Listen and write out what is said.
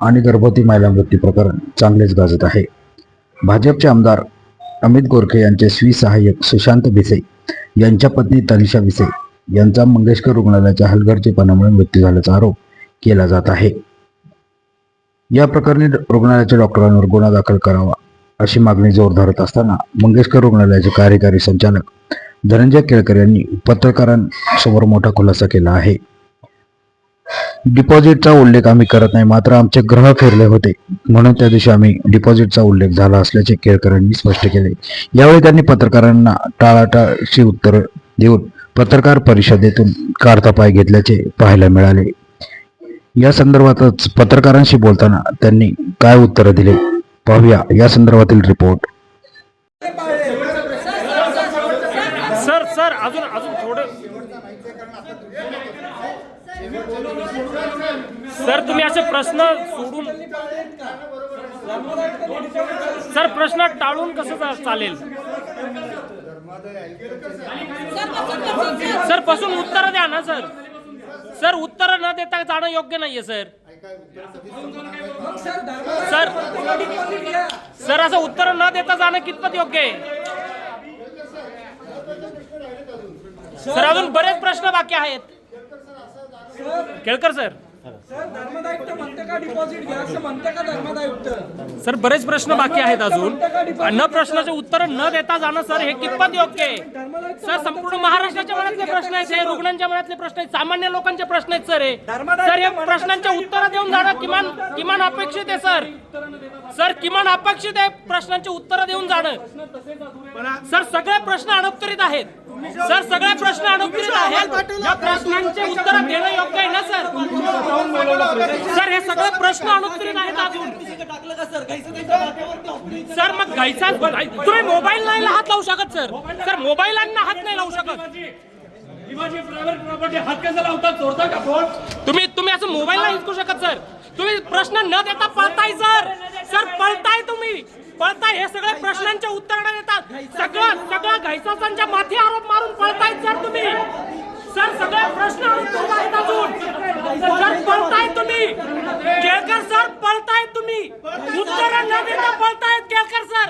आणि गर्भवती महिला मृत्यू प्रकरण चांगलेच गाजत आहे. भाजपचे आमदार अमित गोरखे यांचे स्वी सहाय्यक सुशांत भिसे यांच्या पत्नी तनिषा भिसे यांचा मंगेशकर रुग्णालयाच्या हलगर्जीपणामुळे मृत्यू झाल्याचा आरोप केला जात आहे. या प्रकरणी रुग्णालयाच्या डॉक्टरांवर गुन्हा दाखल करावा अशी मागणी जोर धरत असताना मंगेशकर रुग्णालयाचे कार्यकारी संचालक धनंजय केळकर यांनी पत्रकारांसमोर मोठा खुलासा केला आहे. डिपॉझिटचा उल्लेख आम्ही करत नाही मात्र आमचे ग्रह फिरले होते. म्हणून त्या दिवशी आम्ही डिपॉझिटचा उल्लेख झाला असल्याचे केळकरांनी स्पष्ट केले. यावेळी त्यांनी पत्रकारांना टाळाटाळशी उत्तर देऊन पत्रकार परिषदेतून काढतापाय घेतल्याचे पाहायला मिळाले. या संदर्भातच पत्रकारांशी बोलताना त्यांनी काय उत्तर दिले? पाहूया. या संदर्भातील रिपोर्ट. सर सर अजून अजून थोडं सर तुम्ही असे प्रश्न सोडून सर प्रश्न टाळून कसं चालेल? सरपासून उत्तर द्या ना सर. सर उत्तर न देता जाणं योग्य नाहीये सर. सर सर असं उत्तर न देता जाणं कितपत योग्य आहे? सर अजून बरेच प्रश्न बाकी आहेत. केळकर सर. सर धर्मदायुक्त म्हणते का डिपॉझिट घ्या? असं म्हणते का धर्मदायुक्त सर बरेच प्रश्न बाकी आहेत अजून. न प्रश्नाचे उत्तर न देता जाणं सर हे कितपत योग्य आहे? सर संपूर्ण महाराष्ट्राच्या मनातले प्रश्न आहेत हे रुग्णांच्या मनातले प्रश्न आहेत सामान्य लोकांचे प्रश्न आहेत सर हे. सर हे प्रश्नांचे उत्तर देऊन जाणं किमान किमान अपेक्षित आहे सर. सर किमान अपेक्षित आहे प्रश्नांची उत्तर देऊन जाणं. सर सगळे प्रश्न अनुत्तरित आहेत. सर सगळे प्रश्न अनुत्तरित आहेत. या प्रश्नांचे उत्तर देणं योग्य आहे ना सर? सर हे सगळे प्रश्न अनुत्तरित आहेत अजून. सर? मग घायचा तुम्ही मोबाईल नाही हात लावू शकत सर. सर मोबाईलांना हात नाही लावू शकत. हात कसा लावतात? चोरता का फोन? तुम्ही तुम्ही असं मोबाईल नाही हिसकू शकत सर तुम्ही प्रश्न न देता पळताय सर सर पळताय तुम्ही. पळताय हे सगळे प्रश्नांचे उत्तर न देतात सगळं सगळं घायसाच्या माथी आरोप मारून पळताय सर तुम्ही. सर सगळे प्रश्न उत्तर आहेत अजून. सर पळताय तुम्ही. केळकर सर पळताय तुम्ही. उत्तर न देता पळतायत केळकर सर